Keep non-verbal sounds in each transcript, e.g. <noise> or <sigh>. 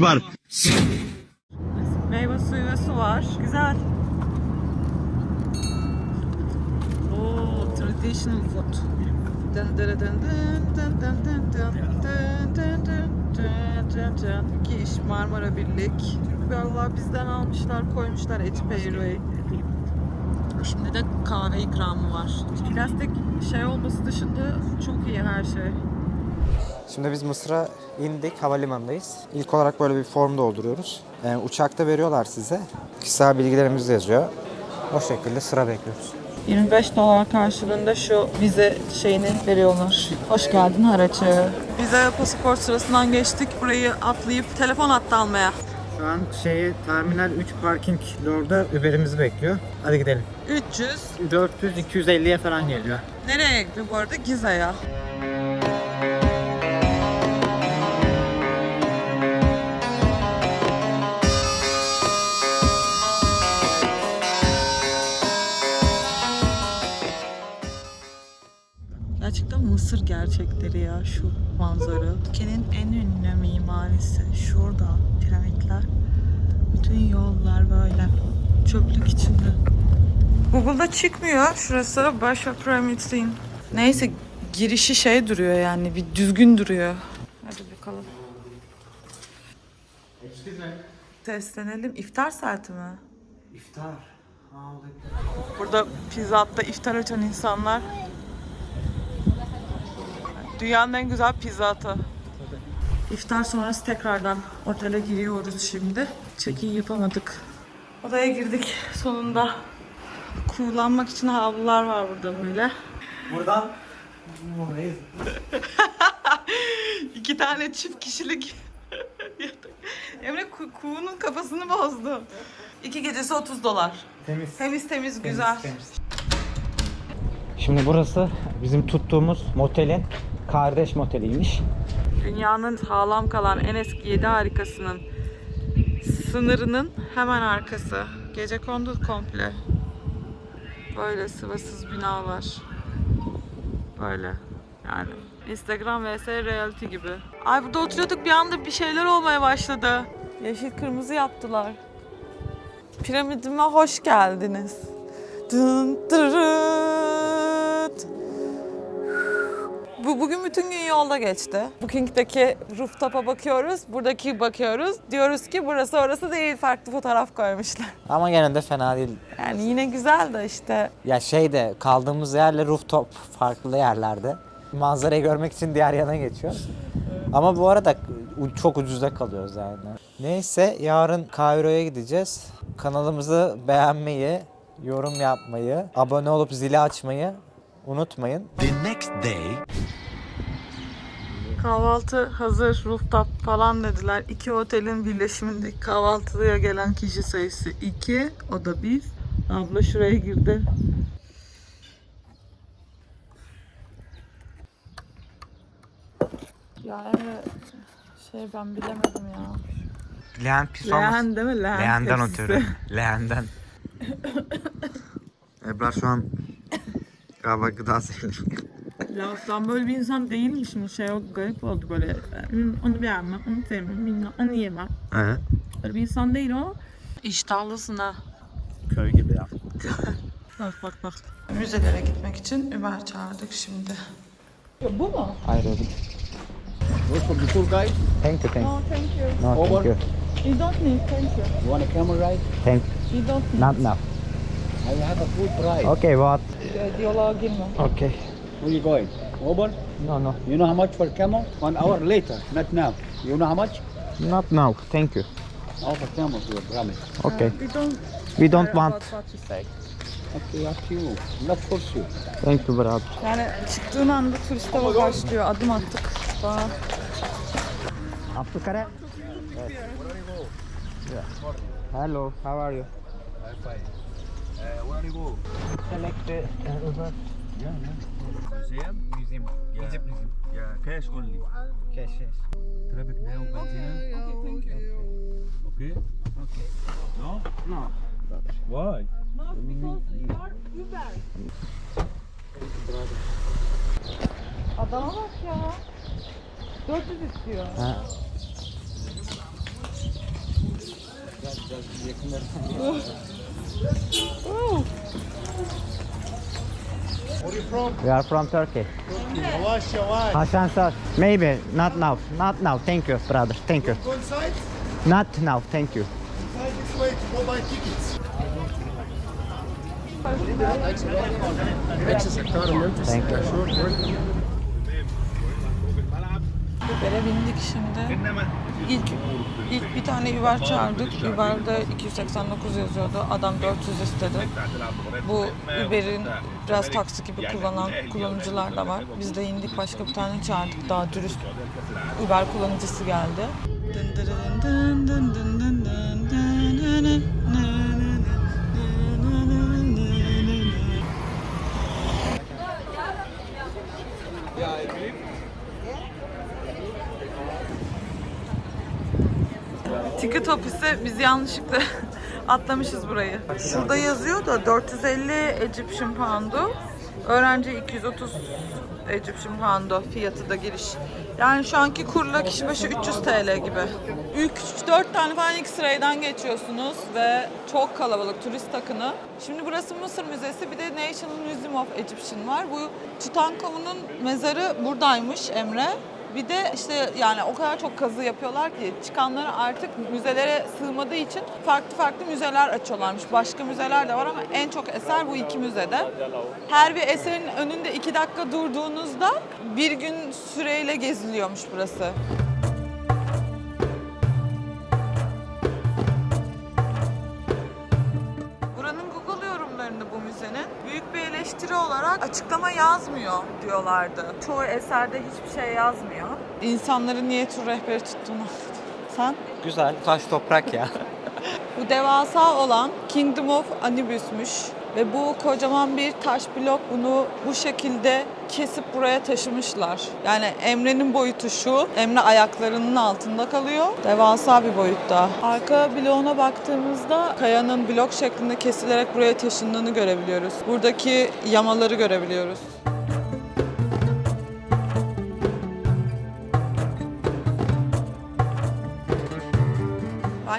Allahu Ekber. Meyve suyu ve su var. Güzel. Oo, traditional food. Dın dın dın dın dın dın dın dın dın dın. Giş Marmara Birlik. Vallahi bizden almışlar, koymuşlar eti peyruğu. Şimdi de kahve ikramı var. Plastik şey olması dışında çok iyi her şey. Şimdi biz Mısır'a indik, havalimanındayız. İlk olarak böyle bir form dolduruyoruz. Yani uçakta veriyorlar size. Kişisel bilgilerimiz yazıyor. O şekilde sıra bekliyoruz. 25 dolar karşılığında şu vize şeyini veriyorlar. Hoş geldin haraçı. Vize pasaport sırasından geçtik. Burayı atlayıp telefon hattı almaya. Şu an şeyi Terminal 3 parking orada Uber'imizi bekliyor. Hadi gidelim. 300. 400-250'ye falan geliyor. Nereye gidiyor bu arada? Gize'ye. Mısır gerçekleri ya şu manzara. Ülkenin en ünlü mimarisi şurada piramitler. Bütün yollar böyle çöplük içinde. Google'da çıkmıyor. Şurası Başa Pyramid'in. Neyse girişi şey duruyor yani bir düzgün duruyor. Hadi bakalım. Seslenelim. İftar saati mi? İftar. Burada pizza hatta iftar açan insanlar. Dünyanın en güzel pizza hatı. İftar sonrası tekrardan otele giriyoruz şimdi. Check-in yapamadık. Odaya girdik sonunda. Kullanmak için havlular var burada böyle. Buradan <laughs> İki tane çift kişilik <laughs> yatak. Emre ku- kuğunun kafasını bozdu. İki gecesi 30 dolar. temiz. Temiz temiz güzel. Şimdi burası bizim tuttuğumuz motelin kardeş moteliymiş. Dünyanın sağlam kalan en eski 7 harikasının sınırının hemen arkası. Gece kondu komple. Böyle sıvasız binalar. Böyle yani. Instagram vs reality gibi. Ay burada oturuyorduk bir anda bir şeyler olmaya başladı. Yeşil kırmızı yaptılar. Piramidime hoş geldiniz. Dın dırıt. Bu bugün bütün gün yolda geçti. Booking'deki rooftop'a bakıyoruz, buradaki bakıyoruz. Diyoruz ki burası orası değil, farklı fotoğraf koymuşlar. Ama gene de fena değil. Yani yine güzel de işte. Ya şey de kaldığımız yerle rooftop farklı yerlerde. Manzarayı görmek için diğer yana geçiyor. Ama bu arada çok ucuza kalıyoruz yani. Neyse yarın Kairo'ya gideceğiz. Kanalımızı beğenmeyi, yorum yapmayı, abone olup zili açmayı unutmayın. The next day. Kahvaltı hazır, rooftop falan dediler. İki otelin birleşimindeki kahvaltıya gelen kişi sayısı iki. O da biz. Abla şuraya girdi. Ya Emre şey ben bilemedim ya. Leğen pis olmasın. Leğen değil mi? Leğen Leğenden tepsisi. ötürü. Leğenden. <laughs> Ebrar şu an galiba gıda zehirli. Laftan böyle bir insan değilmişim. Şey o garip oldu böyle. "Hmm, Onu beğenmem, onu sevmem, bilmem, onu yemem. Evet. Öyle bir insan değil o. İştahlısın ha. Köy gibi ya. <laughs> Bak bak bak. Müzelere gitmek için Uber çağırdık şimdi. Bu mu? Ayrıldık. Those for the tour guide. Thank you, thank you. Oh, thank you. No, thank Over. you. You don't need, thank you. You want a camel ride? Thank You don't need. Not now. I have a food price. Okay, what? Diyaloğa girme. Okay. Where you going? Over? No, no. You know how much for camel? One hour later, not now. You know how much? Not now. Thank you. All for camel here, promise. Okay. We don't We don't want. about what you say. Okay, up to you. Not force you. Thank you, brother. Yani çıktığın anda turiste başlıyor. Adım attık. Daha Abdülkare. Hello, how are you? I'm fine. Uh, where you go? Select the Uber. Museum? Museum. Egypt Museum. Yeah, cash only. Cash, yes. Traffic now, benzina. Okay? Okay. No? No. Why? No, because you are Uber. Adama bak ya. 400 istiyor. Ha. We are from Turkey. Yavaş yavaş. Hasan. Maybe. Not now. Not now. Thank you brother. Thank you. Not now. Thank you. Thank you. Uber'e bindik şimdi. İlk, ilk bir tane Uber çağırdık. Uber'de 289 yazıyordu. Adam 400 istedi. Bu Uber'in biraz taksi gibi kullanan kullanıcılar da var. Biz de indik başka bir tane çağırdık. Daha dürüst Uber kullanıcısı geldi. Dın dın dın dın dın Ticket ofisi biz yanlışlıkla <laughs> atlamışız burayı. Şurada yazıyor da 450 Egyptian Pound'u. Öğrenci 230 Egyptian Pound'u fiyatı da giriş. Yani şu anki kurla kişi başı 300 TL gibi. İlk 4 tane falan ilk sıraydan geçiyorsunuz ve çok kalabalık turist akını. Şimdi burası Mısır Müzesi bir de National Museum of Egyptian var. Bu Tutankamon'un mezarı buradaymış Emre. Bir de işte yani o kadar çok kazı yapıyorlar ki çıkanları artık müzelere sığmadığı için farklı farklı müzeler açıyorlarmış. Başka müzeler de var ama en çok eser bu iki müzede. Her bir eserin önünde iki dakika durduğunuzda bir gün süreyle geziliyormuş burası. Açıklama yazmıyor diyorlardı. Çoğu eserde hiçbir şey yazmıyor. İnsanların niye tur rehberi tuttuğunu anladım. Sen? Güzel. Taş toprak ya. Bu devasa olan Kingdom of Anubis'muş. Ve bu kocaman bir taş blok bunu bu şekilde kesip buraya taşımışlar. Yani Emre'nin boyutu şu. Emre ayaklarının altında kalıyor. Devasa bir boyutta. Arka bloğuna baktığımızda kayanın blok şeklinde kesilerek buraya taşındığını görebiliyoruz. Buradaki yamaları görebiliyoruz.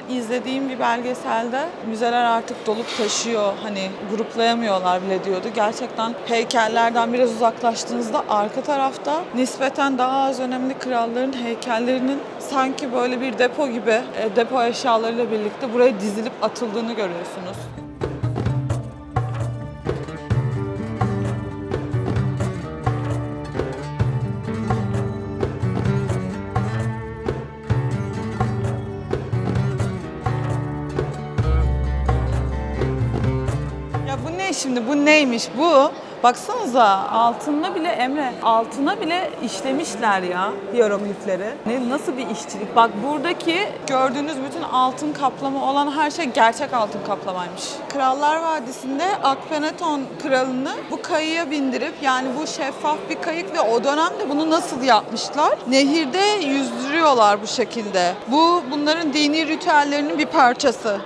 İzlediğim bir belgeselde müzeler artık dolup taşıyor. Hani gruplayamıyorlar bile diyordu. Gerçekten heykellerden biraz uzaklaştığınızda arka tarafta nispeten daha az önemli kralların heykellerinin sanki böyle bir depo gibi e, depo eşyalarıyla birlikte buraya dizilip atıldığını görüyorsunuz. Şimdi? Bu baksanıza altında bile Emre altına bile işlemişler ya hieroglifleri. Ne nasıl bir işçilik? Bak buradaki gördüğünüz bütün altın kaplama olan her şey gerçek altın kaplamaymış. Krallar Vadisi'nde Akhenaton kralını bu kayıya bindirip yani bu şeffaf bir kayık ve o dönemde bunu nasıl yapmışlar? Nehirde yüzdürüyorlar bu şekilde. Bu bunların dini ritüellerinin bir parçası.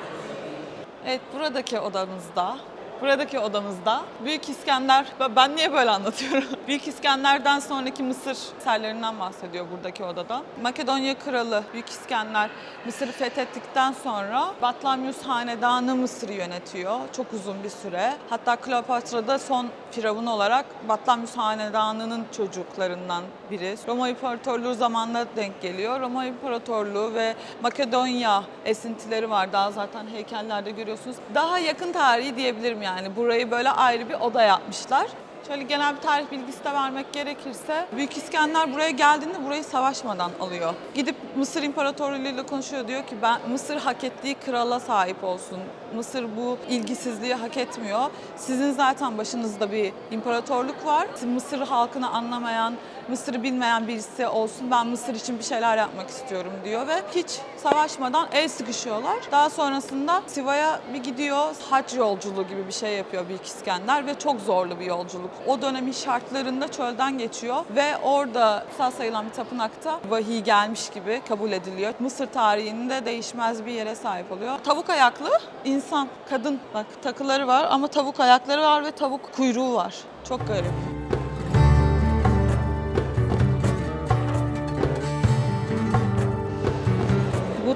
Evet buradaki odamızda Buradaki odamızda Büyük İskender, ben niye böyle anlatıyorum? <laughs> Büyük İskender'den sonraki Mısır eserlerinden bahsediyor buradaki odada. Makedonya Kralı Büyük İskender Mısır'ı fethettikten sonra Batlamyus Hanedanı Mısır'ı yönetiyor çok uzun bir süre. Hatta Kleopatra da son firavun olarak Batlamyus Hanedanı'nın çocuklarından biri. Roma İmparatorluğu zamanına denk geliyor. Roma İmparatorluğu ve Makedonya esintileri var. Daha zaten heykellerde görüyorsunuz. Daha yakın tarihi diyebilirim yani. Burayı böyle ayrı bir oda yapmışlar. Şöyle genel bir tarih bilgisi de vermek gerekirse Büyük İskender buraya geldiğinde burayı savaşmadan alıyor. Gidip Mısır İmparatorluğu ile konuşuyor diyor ki ben Mısır hak ettiği krala sahip olsun. Mısır bu ilgisizliği hak etmiyor. Sizin zaten başınızda bir imparatorluk var. Mısır halkını anlamayan, Mısır'ı bilmeyen birisi olsun. Ben Mısır için bir şeyler yapmak istiyorum diyor ve hiç savaşmadan el sıkışıyorlar. Daha sonrasında Siva'ya bir gidiyor. Hac yolculuğu gibi bir şey yapıyor Büyük İskender ve çok zorlu bir yolculuk. O dönemin şartlarında çölden geçiyor ve orada kutsal sayılan bir tapınakta vahiy gelmiş gibi kabul ediliyor. Mısır tarihinde değişmez bir yere sahip oluyor. Tavuk ayaklı insan, kadın bak takıları var ama tavuk ayakları var ve tavuk kuyruğu var. Çok garip.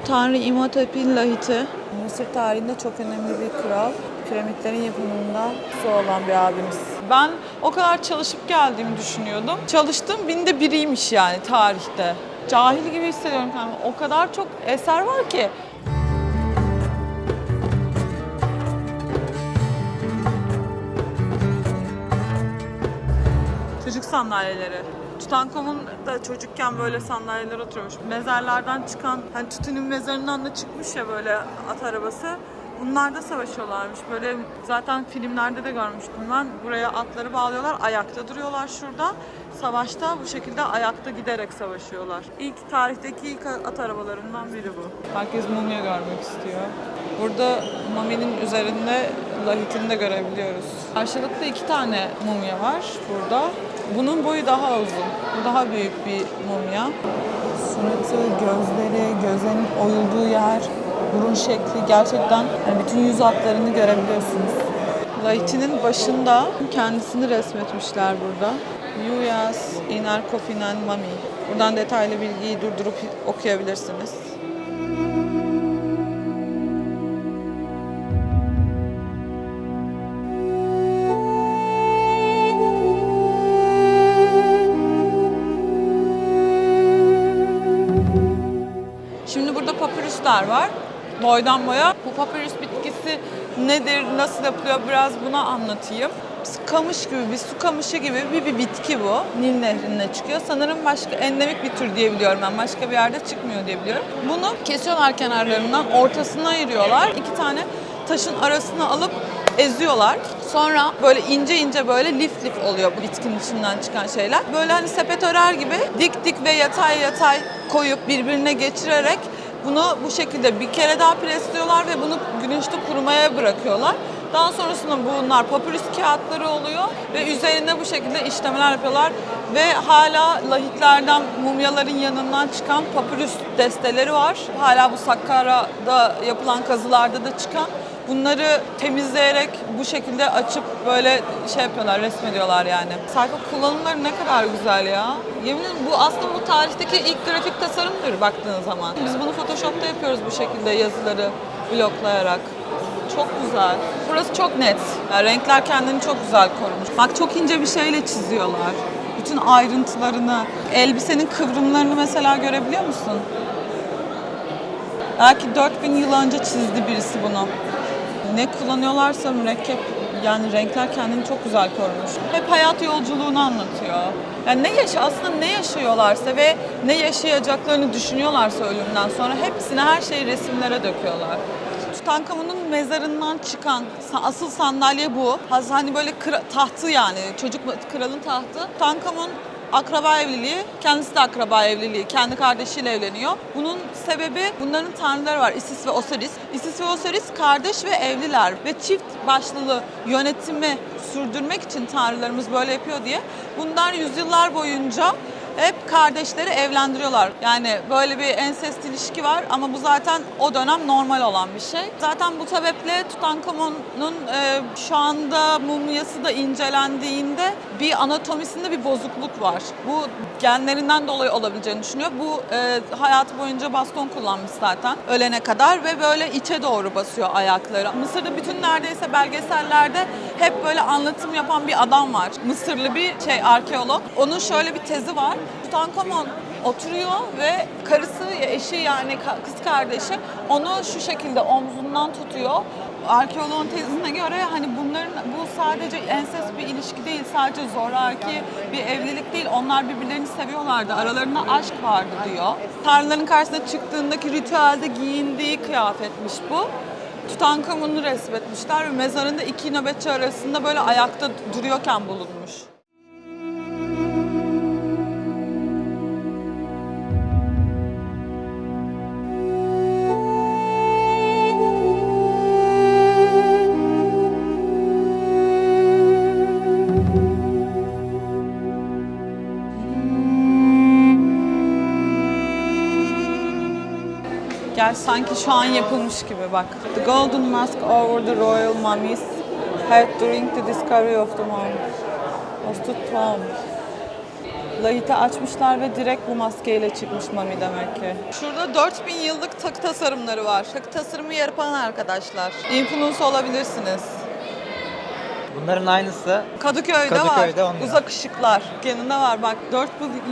Tanrı İmhotep'in lahiti. Mısır tarihinde çok önemli bir kral. Piramitlerin yapımında su olan bir abimiz. Ben o kadar çalışıp geldiğimi düşünüyordum. Çalıştığım binde biriymiş yani tarihte. Cahil gibi hissediyorum kendimi. O kadar çok eser var ki. Çocuk sandalyeleri. Tutankamun da çocukken böyle sandalyeler oturuyormuş. Mezarlardan çıkan, hani Tütün'ün mezarından da çıkmış ya böyle at arabası. Bunlar da savaşıyorlarmış. Böyle zaten filmlerde de görmüştüm ben. Buraya atları bağlıyorlar, ayakta duruyorlar şurada. Savaşta bu şekilde ayakta giderek savaşıyorlar. İlk tarihteki ilk at arabalarından biri bu. Herkes mumya görmek istiyor. Burada muminin üzerinde lahitini de görebiliyoruz. Karşılıklı iki tane mumya var burada. Bunun boyu daha uzun. Bu daha büyük bir mumya. Suratı, gözleri, gözlerinin oyulduğu yer, burun şekli gerçekten yani bütün yüz hatlarını görebiliyorsunuz. Lahitinin başında kendisini resmetmişler burada. Yuyas Inar Kofinan Mami. Buradan detaylı bilgiyi durdurup okuyabilirsiniz. Papyruslar var. Boydan boya. Bu papyrus bitkisi nedir, nasıl yapılıyor biraz bunu anlatayım. Kamış gibi, bir su kamışı gibi bir, bir bitki bu. Nil nehrinde çıkıyor. Sanırım başka endemik bir tür diye biliyorum ben. Başka bir yerde çıkmıyor diye biliyorum. Bunu kesiyorlar kenarlarından, ortasına ayırıyorlar. İki tane taşın arasına alıp eziyorlar. Sonra böyle ince ince böyle lif lif oluyor bu bitkinin içinden çıkan şeyler. Böyle hani sepet örer gibi dik dik ve yatay yatay koyup birbirine geçirerek bunu bu şekilde bir kere daha presliyorlar ve bunu güneşte kurumaya bırakıyorlar. Daha sonrasında bunlar papyrus kağıtları oluyor ve üzerinde bu şekilde işlemeler yapıyorlar ve hala lahitlerden mumyaların yanından çıkan papyrus desteleri var. Hala bu Sakkara'da yapılan kazılarda da çıkan Bunları temizleyerek bu şekilde açıp böyle şey yapıyorlar, resmediyorlar yani. Sayfa kullanımları ne kadar güzel ya. Yemin ederim bu aslında bu tarihteki ilk grafik tasarımdır baktığın zaman. Biz bunu Photoshop'ta yapıyoruz bu şekilde yazıları bloklayarak. Çok güzel. Burası çok net. Yani renkler kendini çok güzel korumuş. Bak çok ince bir şeyle çiziyorlar. Bütün ayrıntılarını, elbisenin kıvrımlarını mesela görebiliyor musun? Belki 4000 yıl önce çizdi birisi bunu. Ne kullanıyorlarsa mürekkep yani renkler kendini çok güzel korumuş. Hep hayat yolculuğunu anlatıyor. Yani ne yaşa aslında ne yaşıyorlarsa ve ne yaşayacaklarını düşünüyorlarsa ölümden sonra hepsini her şeyi resimlere döküyorlar. Tutankamon'un mezarından çıkan asıl sandalye bu. Hani böyle kra- tahtı yani çocuk kralın tahtı. Tutankamon akraba evliliği, kendisi de akraba evliliği, kendi kardeşiyle evleniyor. Bunun sebebi bunların tanrıları var Isis ve Osiris. Isis ve Osiris kardeş ve evliler ve çift başlılı yönetimi sürdürmek için tanrılarımız böyle yapıyor diye bunlar yüzyıllar boyunca hep kardeşleri evlendiriyorlar. Yani böyle bir ensest ilişki var ama bu zaten o dönem normal olan bir şey. Zaten bu sebeple Tutankamon'un e, şu anda mumyası da incelendiğinde bir anatomisinde bir bozukluk var. Bu genlerinden dolayı olabileceğini düşünüyor. Bu e, hayatı boyunca baston kullanmış zaten ölene kadar ve böyle içe doğru basıyor ayakları. Mısır'da bütün neredeyse belgesellerde hep böyle anlatım yapan bir adam var. Mısırlı bir şey arkeolog. Onun şöyle bir tezi var. Tutankamon oturuyor ve karısı, eşi yani kız kardeşi onu şu şekilde omzundan tutuyor. Arkeoloğun tezine göre hani bunların bu sadece ensest bir ilişki değil, sadece zoraki bir evlilik değil. Onlar birbirlerini seviyorlardı. Aralarında aşk vardı diyor. Tanrıların karşısına çıktığındaki ritüelde giyindiği kıyafetmiş bu. Tutankamon'u resmetmişler ve mezarında iki nöbetçi arasında böyle ayakta duruyorken bulunmuş. Gel sanki şu an yapılmış gibi bak. The golden mask over the royal mummies had during the discovery of the mummy was to tomb. Lahit'i açmışlar ve direkt bu maskeyle çıkmış Mami demek ki. Şurada 4000 yıllık takı tasarımları var. Takı tasarımı yapan arkadaşlar. Influence olabilirsiniz. Bunların aynısı Kadıköy'de, Kadıköy'de var. lira. Uzak ışıklar. Yanında var bak. 4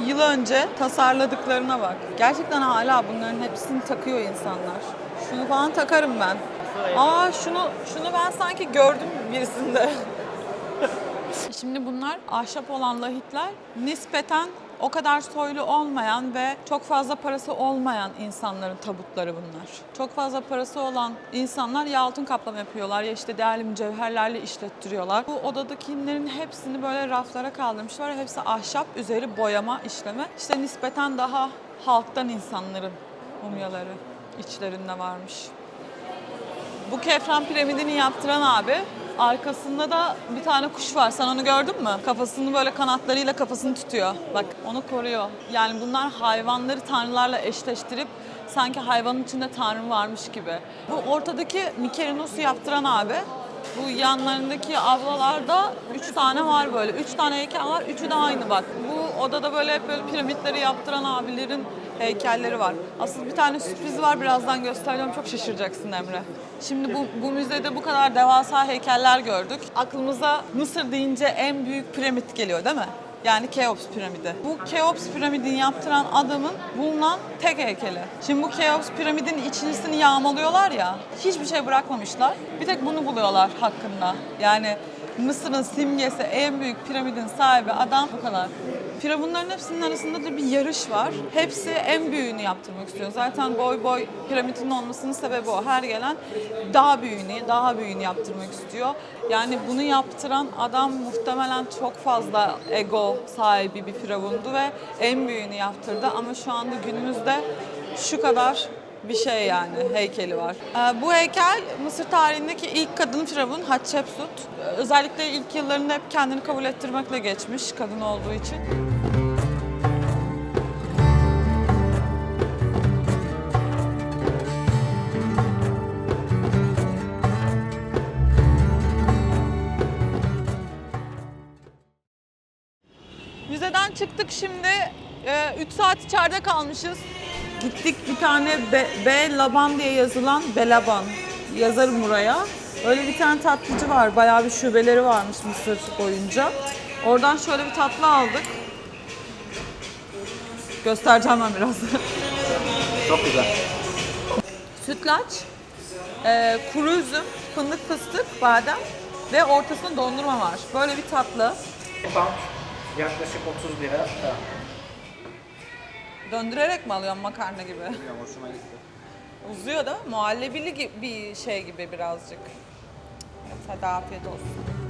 yıl önce tasarladıklarına bak. Gerçekten hala bunların hepsini takıyor insanlar. Şunu falan takarım ben. Aa şunu şunu ben sanki gördüm birisinde. <laughs> Şimdi bunlar ahşap olan lahitler nispeten o kadar soylu olmayan ve çok fazla parası olmayan insanların tabutları bunlar. Çok fazla parası olan insanlar ya altın kaplama yapıyorlar ya işte değerli mücevherlerle işlettiriyorlar. Bu odadakilerin hepsini böyle raflara kaldırmışlar hepsi ahşap üzeri boyama işlemi. İşte nispeten daha halktan insanların mumyaları içlerinde varmış. Bu Kefren piramidini yaptıran abi arkasında da bir tane kuş var. Sen onu gördün mü? Kafasını böyle kanatlarıyla kafasını tutuyor. Bak onu koruyor. Yani bunlar hayvanları tanrılarla eşleştirip sanki hayvanın içinde tanrı varmış gibi. Bu ortadaki Mikerenos'u yaptıran abi bu yanlarındaki ablalarda üç tane var böyle. Üç tane heykel var. Üçü de aynı bak. Bu odada böyle hep böyle piramitleri yaptıran abilerin heykelleri var. Asıl bir tane sürpriz var. Birazdan göstereceğim. Çok şaşıracaksın Emre. Şimdi bu, bu müzede bu kadar devasa heykeller gördük. Aklımıza Mısır deyince en büyük piramit geliyor değil mi? Yani Keops piramidi. Bu Keops piramidini yaptıran adamın bulunan tek heykeli. Şimdi bu Keops piramidin içerisini yağmalıyorlar ya, hiçbir şey bırakmamışlar. Bir tek bunu buluyorlar hakkında. Yani Mısır'ın simgesi, en büyük piramidin sahibi adam bu kadar. Firavunların hepsinin arasında da bir yarış var. Hepsi en büyüğünü yaptırmak istiyor. Zaten boy boy piramidin olmasının sebebi o. Her gelen daha büyüğünü, daha büyüğünü yaptırmak istiyor. Yani bunu yaptıran adam muhtemelen çok fazla ego sahibi bir firavundu ve en büyüğünü yaptırdı. Ama şu anda günümüzde şu kadar bir şey yani heykeli var. Ee, bu heykel Mısır tarihindeki ilk kadın firavun Hatshepsut. Ee, Özellikle ilk yıllarında hep kendini kabul ettirmekle geçmiş kadın olduğu için. Müzeden çıktık şimdi. 3 saat içeride kalmışız. Gittik bir tane Be, Be Laban diye yazılan Belaban. Yazarım buraya. Öyle bir tane tatlıcı var. Bayağı bir şubeleri varmış Mısır boyunca. Oradan şöyle bir tatlı aldık. Göstereceğim ben biraz. <laughs> çok güzel. Sütlaç, e, kuru üzüm, fındık fıstık, badem ve ortasında dondurma var. Böyle bir tatlı. Pound yaklaşık 30 lira. Döndürerek mi alıyorsun makarna gibi? Bilmiyorum hoşuma gitti. Uzuyor mi? Muhallebili gibi bir şey gibi birazcık. Evet, hadi afiyet olsun.